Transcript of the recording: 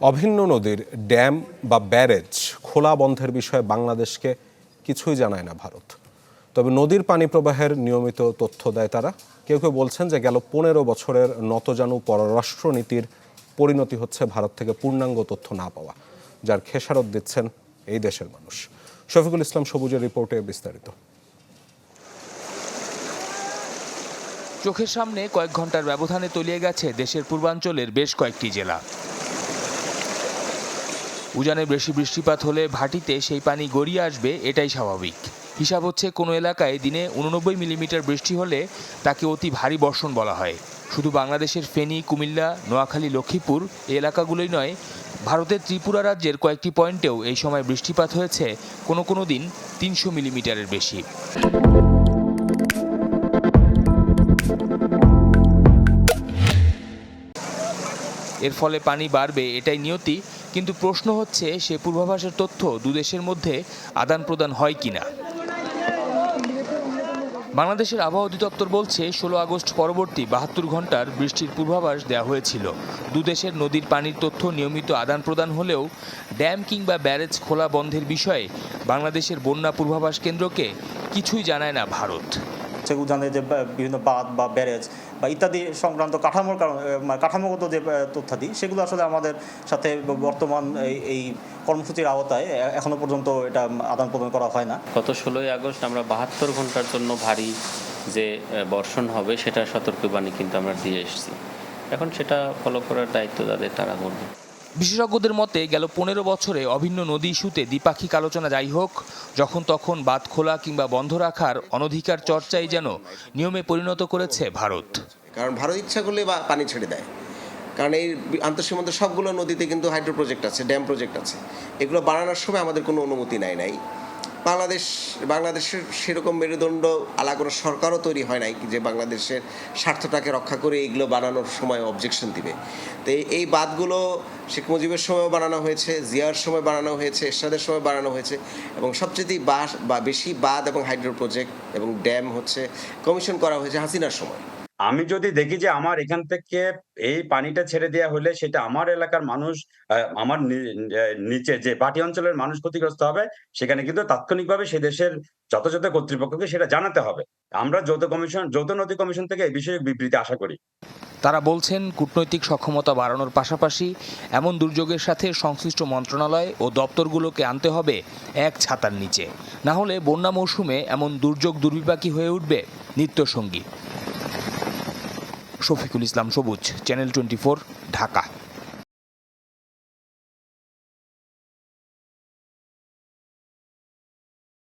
অভিন্ন নদীর ড্যাম বা ব্যারেজ খোলা বন্ধের বিষয়ে বাংলাদেশকে কিছুই জানায় না ভারত। তবে নদীর পানি প্রবাহের নিয়মিত তথ্য দেয় তারা। কেউ কেউ বলছেন যে গেল পনেরো বছরের নতজানু পররাষ্ট্রনীতির পরিণতি হচ্ছে ভারত থেকে পূর্ণাঙ্গ তথ্য না পাওয়া, যার খেসারত দিচ্ছেন এই দেশের মানুষ। শফিকুল ইসলাম সবুজের রিপোর্টে বিস্তারিত। চোখের সামনে কয়েক ঘণ্টার ব্যবধানে তলিয়ে গেছে দেশের পূর্বাঞ্চলের বেশ কয়েকটি জেলা। উজানে বেশি বৃষ্টিপাত হলে ভাটিতে সেই পানি গড়িয়ে আসবে, এটাই স্বাভাবিক। হিসাব হচ্ছে কোনো এলাকায় দিনে উননব্বই মিলিমিটার বৃষ্টি হলে তাকে অতি ভারী বর্ষণ বলা হয়। শুধু বাংলাদেশের ফেনী, কুমিল্লা, নোয়াখালী, লক্ষ্মীপুর এলাকাগুলোই নয়, ভারতের ত্রিপুরা রাজ্যের কয়েকটি পয়েন্টেও এই সময় বৃষ্টিপাত হয়েছে কোনো কোনো দিন তিনশো মিলিমিটারের বেশি। এর ফলে পানি বাড়বে, এটাই নিয়তি। কিন্তু প্রশ্ন হচ্ছে, সে পূর্বাভাসের তথ্য দুদেশের মধ্যে আদান প্রদান হয় কিনা? বাংলাদেশের আবহাওয়া অধিদপ্তর বলছে, ষোলো আগস্ট পরবর্তী বাহাত্তর ঘণ্টার বৃষ্টির পূর্বাভাস দেওয়া হয়েছিল। দুদেশের নদীর পানির তথ্য নিয়মিত আদান প্রদান হলেও ড্যাম কিংবা ব্যারেজ খোলা বন্ধের বিষয়ে বাংলাদেশের বন্যা পূর্বাভাস কেন্দ্রকে কিছুই জানায় না ভারত। হচ্ছে উজানের যে বিভিন্ন বাঁধ বা ব্যারেজ বা ইত্যাদি সংক্রান্ত কাঠামোর কারণ কাঠামোগত যে তথ্যাদি, সেগুলো আসলে আমাদের সাথে বর্তমান এই কর্মসূচির আওতায় এখনও পর্যন্ত এটা আদান প্রদান করা হয় না। গত ষোলোই আগস্ট আমরা বাহাত্তর ঘণ্টার জন্য ভারী যে বর্ষণ হবে, সেটা সতর্কবাণী কিন্তু আমরা দিয়ে এসেছি। এখন সেটা ফলো করার দায়িত্ব তাদের, তারা করবে। বিশেষজ্ঞদের মতে, গেল পনেরো বছরে অভিন্ন নদী ইস্যুতে দ্বিপাক্ষিক আলোচনা যাই হোক, যখন তখন বাদ খোলা কিংবা বন্ধ রাখার অনধিকার চর্চাই যেন নিয়মে পরিণত করেছে ভারত। কারণ ভারত ইচ্ছা করলে বা পানি ছেড়ে দেয়। কারণ এই আন্তঃসীমান্ত সবগুলো নদীতে কিন্তু হাইড্রো প্রজেক্ট আছে, ড্যাম প্রজেক্ট আছে। এগুলো বানানোর সময় আমাদের কোনো অনুমতি নাই নাই। বাংলাদেশ, বাংলাদেশের সেরকম মেরুদণ্ড আলা কোনো সরকারও তৈরি হয় নাই যে বাংলাদেশের স্বার্থটাকে রক্ষা করে এগুলো বানানোর সময় অবজেকশন দিবে। তো এই- বাঁধগুলো শেখ মুজিবের সময়ও বানানো হয়েছে, জিয়ার সময় বানানো হয়েছে, এরশাদের সময় বানানো হয়েছে এবং সবচেয়ে বা বেশি বাঁধ এবং হাইড্রো প্রজেক্ট এবং ড্যাম হচ্ছে কমিশন করা হয়েছে হাসিনার সময়। আমি যদি দেখি যে আমার এখান থেকে এই পানিটা ছেড়ে দেওয়া হলে সেটা আমার এলাকার মানুষ আমার নিচে যে পাটি অঞ্চলের মানুষ ক্ষতিগ্রস্ত হবে, সেখানে কিন্তু তাৎক্ষণিকভাবে সে দেশের যথাযথ কর্তৃপক্ষকে সেটা জানাতে হবে। আমরা যৌথ কমিশন, যৌথ নদী কমিশন থেকে এই বিষয়ে বিবৃতি আশা করি। তারা বলছেন, কূটনৈতিক সক্ষমতা বাড়ানোর পাশাপাশি এমন দুর্যোগের সাথে সংশ্লিষ্ট মন্ত্রণালয় ও দপ্তরগুলোকে আনতে হবে এক ছাতার নিচে। না হলে বন্যা মৌসুমে এমন দুর্যোগ দুর্বিপাকী হয়ে উঠবে নিত্যসঙ্গী। শফিকুল ইসলাম সবুজ চ্যানেল টোয়েন্টি ঢাকা।